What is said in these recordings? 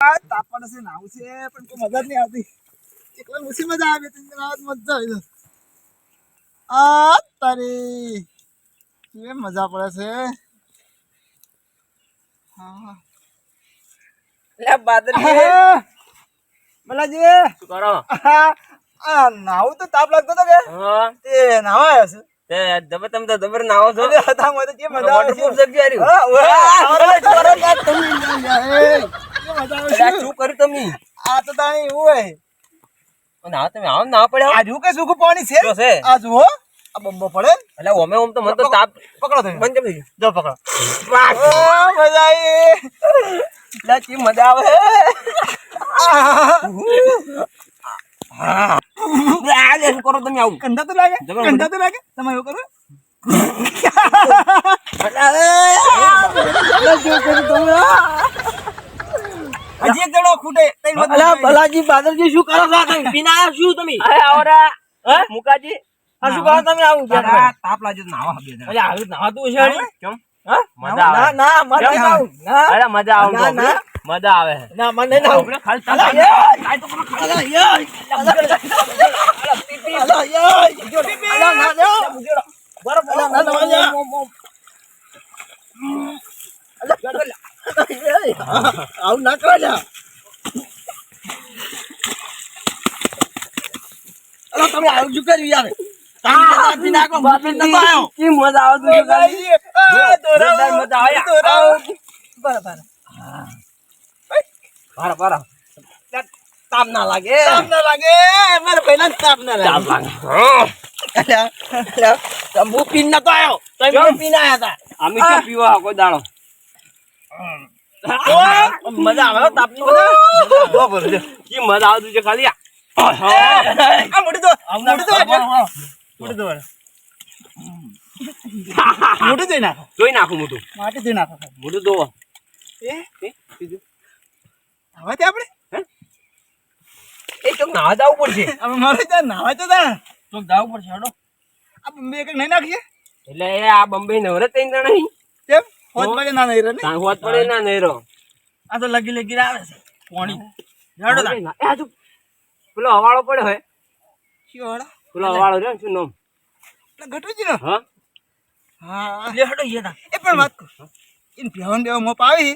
આ તાપવાનું નાવું છે પણ કોઈ મજા નહીં આવતી. એકલા મુસી મજા આવે? ત્રણ જણા આવે મજા આવી. આ તારી કેવી મજા પડે છે? હા. લે બાદરજી આહા. શું કરો? આ નાવું તો તાપ લાગતો હતો કે? હા. તે નાવા આવ્યો છે. તે જબર તમે તો જબર નાવો છો. હતા મને તો મજા આવે છે? વોટરપ્રૂફ જગ્યા રહ્યું. હા, ઓય, આવડે જ વરસ આ તમે શું કર્યું તમે? આ તો તાણી એવું હોય. ના તમે આવો ના પડ્યા આ જુઓ કે સૂકું પાણી છે? છે. આ જુઓ. આ બંબો પડે. એટલે ઓમે ઓમ તો મને તો તાપ પકડો તમે. બંધ કેમ જો પકડો! મજા આવી. એટલે કેવી મજા આવે? હા કરો તમે આવું. કંધા તો લાગે? જબર તો લાગે? તમે એવું કરો? હજી એક જણો ખૂટે અલા બલાજી બાદરજી શું કરો છો તમે પીના શું તમે અરે આવરા હે મુકાજી આ શું કરો તમે આવું તારા તાપ લાજો નાવા હબે અરે આવી નાવાતું છે? કેમ ના, મજા આવે ના, મજા આવે ના. અરે મજા આવે ના, ના. મજા આવે ના, મને ના આપણે ખાલી અલા, તમે- યે! કાંઈ તો ખાલી- અલા, યે! અલા, યે! અલા, ના, ના. બરાબર ના, ના, ના. આવું ના કરો. અલા, તમે આવું શું કર્યું યાર? આવ્યો. તાપ ના લાગે. તાપ ના લાગે. મારે તાપ ના તાપ લાગે. લાગે હા. પીને નતો આવ્યો તમે? પીને હતા અમે તો. પીવા કોઈ દાડો. મજા આવે હો, તાપની મજા બરાબર છે. કેમ મજા આવતું છે ખાલી. આ. આ મોટી તો મોટી તો મોટી તો મોટી તો નાખો. જોઈ નાખું મોટું માટી તો નાખો મોટું તો એ. હવે તે આપણે? એ ચોક નાવા જવું પડશે? હવે મારે ત્યાં નાવા તો તા. ચોક જવું પડશે હેડો. આ બે એક નહીં નાખીએ? એટલે એ આ બંબે નવરે ત્રણ જણા નહીં. હોત વાગે ના નહીં ને? હોત પડે ના નહીં રહો આ તો લગી લગી આવે છે. પાણી. રડો તા એ આજુ પેલો હવાળો પડ્યો હોય શિયો હવાળો? પેલો હવાળો રહ્યો ને શું નામ? એટલે ગટુજી નો? હા? હા. લે હડો યે ના એ પણ વાત કર. ઇન ભેવન દેવા મોપ આવી.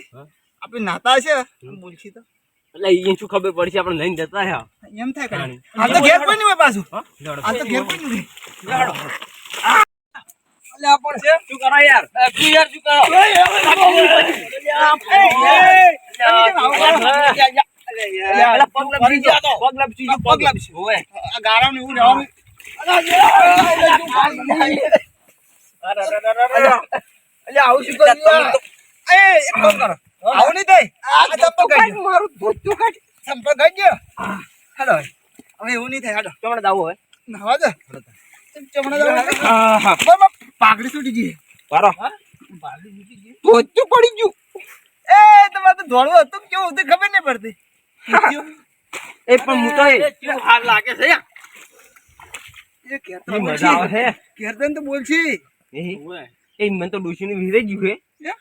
આપણે નાતા છે. બોલશી તો. એટલે એ શું ખબર પડશે આપણે લઈને જતા હે. એમ થાય જાણી. હાલ તો ઘેર કોઈ નહીં હોય પાછું. હાલ તો ઘેર કોઈ નહીં પણ છે શું કરો યાર તું યાર શું કરો આવું શું નહીં ચપ્પલ મારું ધોતું કાઢી ગયો હેલો હવે એવું નહીં થાય હેડો તમારે દાવો હોય નાવા દે ચમડા દે પાઘડી તૂટી ગઈ. પારો ધોતું પડી ગયું. એ તમારે તો ધોળવું હતું. કેવું હતું? ખબર નહીં પડતી. એ પણ હું તો હાલ લાગે છે મજા આવે છે. ઘેર તો બોલશી. એ. એ મને તો ડોશીને વિહરાઈ ગયું છે.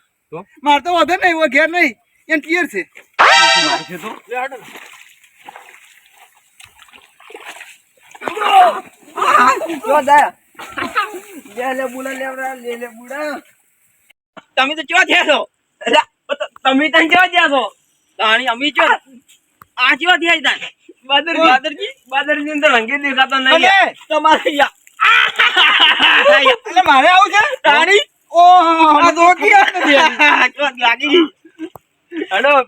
મારે તો વધે નહીં ઘેર નહીં. એમ ક્લિયર છે. મારશે તો તમે તો ચો થયા છો? તમે તને કેવા થયા છો? તાણી અમે ચો? આ. ચો થયા તા બાદરજી બાદરજી? બાદરજી અંદર રંગે દેખાતો નહીં. તમારે યા એટલે મારે આવું છે? તાણી? ઓ આ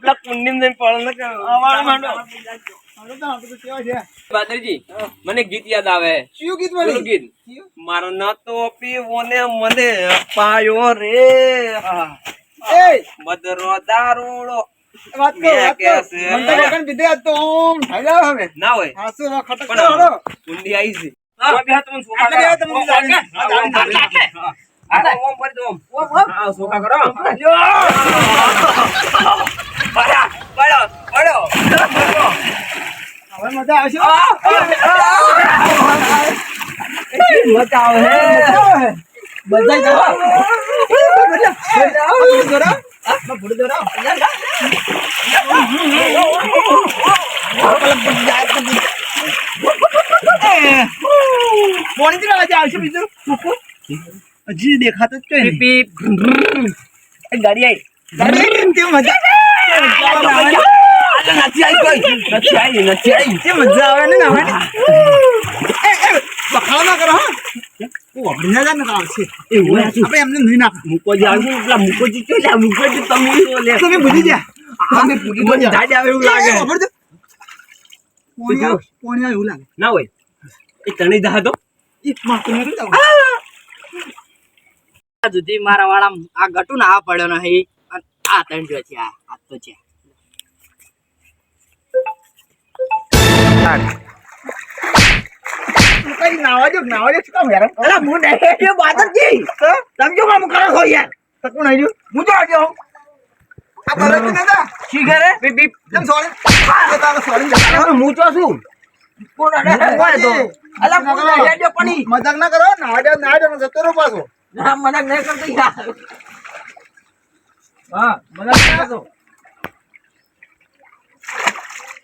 પેલા કુંડી ને પળ ન માંડો. બાદરજી મને ગીત યાદ આવે. કયું ગીત પેલું ગીત? મારો ના તો પીવોને મને પાયો રે. મદરો દારૂડો. વાત તો હવે ના હોય. હાસુ ખટક આવી છે. કરો. હવે મજા આવશે? મજા આવે હે. બધા દોરાવ. પોણી અવાજ આવશે બીજું? હજી દેખાતો જ કઈ ગાડી આવી નહીં મજા નથી આવી કોઈ નથી આવી નથી આવી તે મજા આવે ને એ બખાડો ના કરો હા ના જાય ને તો આવશે એવું લાગે આવે- પોણી એવું લાગે ના હોય એ તણી દા મારા વાળા આ ગટુ ના પડ્યો નહીં, આ ત્રણ જો છે આ તો છે. નાવા દો નાવા દો શું કામ હેરાન? કરો? અલા હું નહીં બાદરજી તો સમજો કામ કરો છો યાર. તો કોણ આવ્યું હું તો આવ્યો આ બરાબર નતા શી કરે બીપ બીપ. કેમ સોરી આ તારો સોરી. હું તો છું? કોણ કોણ તો. અલા કોણ અડે પડી મજાક ના કરો નાવા દો જતો રહો પાછો. ના મને નહીં કરતો યાર. હા મજાક ના કરતો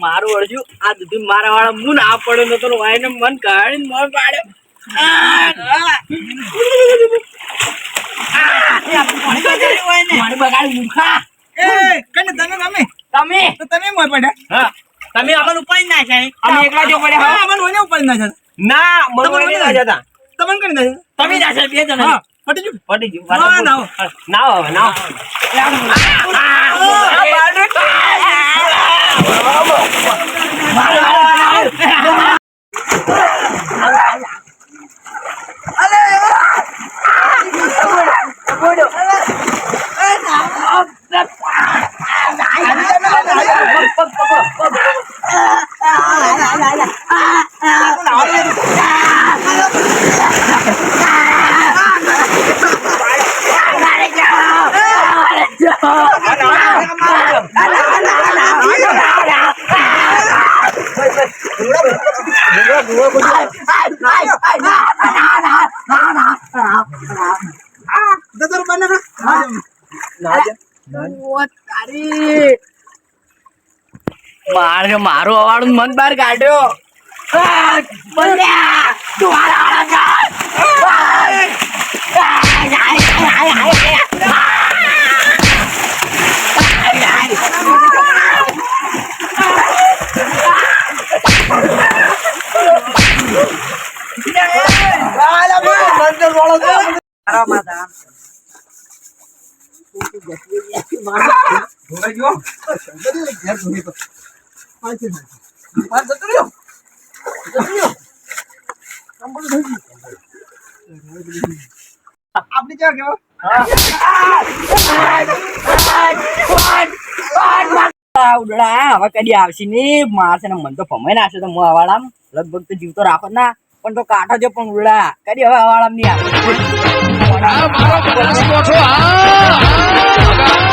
મારું અડજુ આ સુધી મારા વાળા મું ના પડે નતો ને વાયને મન કાઢી મન પાડે તમે મોય પડ્યા? ઉપાડી ના જાય અમે એકલા જો પડ્યા હા? હા? અમન ઉપર ના જતા. ના મને ના જતા. તમને કને ના જતા તમે ના જાય બે જણા હા પટી ગયું પડી ગયું ના, વાત ના. પૂરી. ના હવે ના જતો રહો બહાર ના કર. તારી મારે મારું અવાડું મન બહાર કાઢ્યો મારા વાળા કાઢ! બધી ઘેર ધોઈ તો. પાછી નાખ. બહાર જતો રહ્યો. જતો રહ્યો. આમ બધું થઈ ગયું. આવશે ની મારશે મન તો ભમાઈ નાખશે તો હું. અવાડામ લગભગ તો જીવતો રાખો જ ના પણ તો કાઠો છે પણ ઉડડા કદી હવે અવાડામ નહીં આવે મારો બનાસકોઠો આ